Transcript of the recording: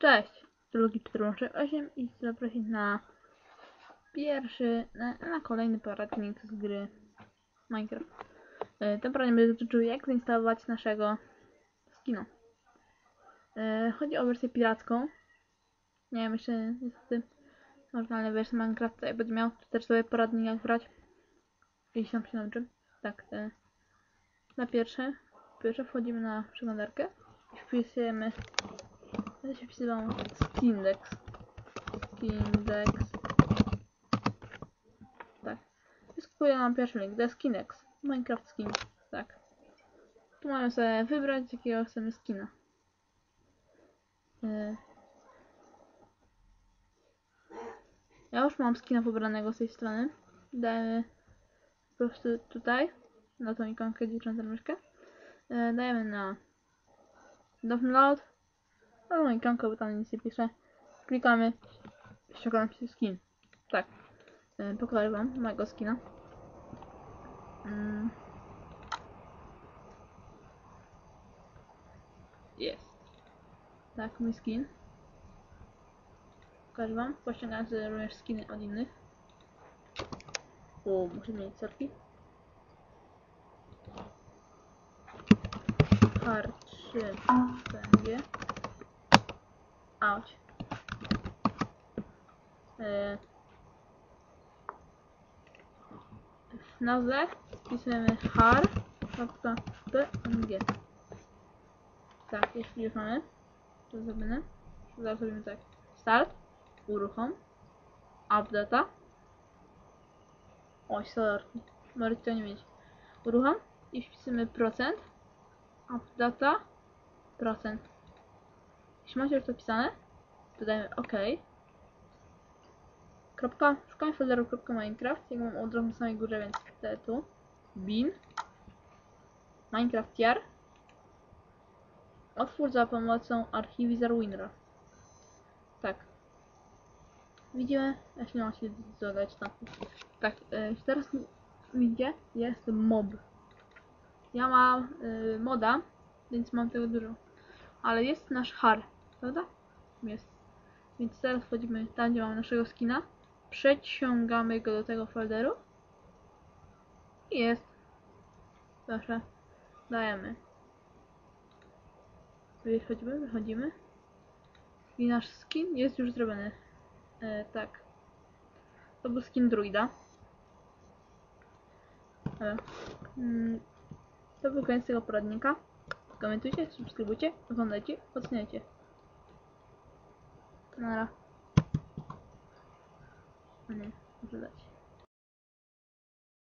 Cześć! Luki 468 i zaprosić na pierwszy, na, na kolejny poradnik z gry Minecraft. E, Ten poradnik będzie dotyczył jak zainstalować naszego skina. E, Chodzi o wersję piracką. Nie wiem, jeszcze niestety oryginalna wersja Minecrafta jak będzie miał, też sobie poradnik jak brać. Jeśli tam się nauczy. Tak. e, Na pierwsze, pierwsze wchodzimy na przeglądarkę i wpisujemy ja się wpisywam Skindex. Skindex. Tak. I nam pierwszy link. To jest Skinex. Minecraft Skin. Tak. Tu mamy sobie wybrać, jakiego chcemy skina. Yy. Ja już mam skina wybranego z tej strony. Dajemy po prostu tutaj, na tą ikonkę dziewczęta myszkę. Yy, dajemy na download. No i ikonkę, bo tam nic nie pisze. Klikamy. Ściągamy się skin. Tak. Yy, pokażę wam mojego skina. Mm. Jest. Tak, mój skin. Pokażę wam. Pościągałem sobie również skiny od innych. O, muszę mieć serki. Har 3 będzie. Auć. Yy. W nazwę wpisujemy har.png Tak, jeśli już mamy, to zrobimy. Zaraz zrobimy tak. Start, uruchom, updata. Oj, solarki. Możecie to nie mieć. Uruchom i wpisujemy procent, updata, procent. Jeśli macie już to pisane, to dajemy OK. Kropka, szukamy folderu .minecraft, jak mam od razu na samej górze, więc wtedy tu. Bin. Minecraft jar. Otwórz za pomocą archiwizor WinRAR. Tak. Widzimy? Jeśli mam się dodać tam. Tak, yy, teraz widzicie? Jest mob. Ja mam yy, moda, więc mam tego dużo. Ale jest nasz har, prawda? Jest. Więc teraz wchodzimy tam, gdzie mamy naszego skina. Przeciągamy go do tego folderu. I jest. Proszę. Dajemy. Wychodzimy, wychodzimy. I nasz skin jest już zrobiony. E, tak. To był skin druida. E, mm, to był koniec tego poradnika. Komentujcie, subskrybujcie, oglądajcie, oceniajcie. Nara. A nie, muszę dać.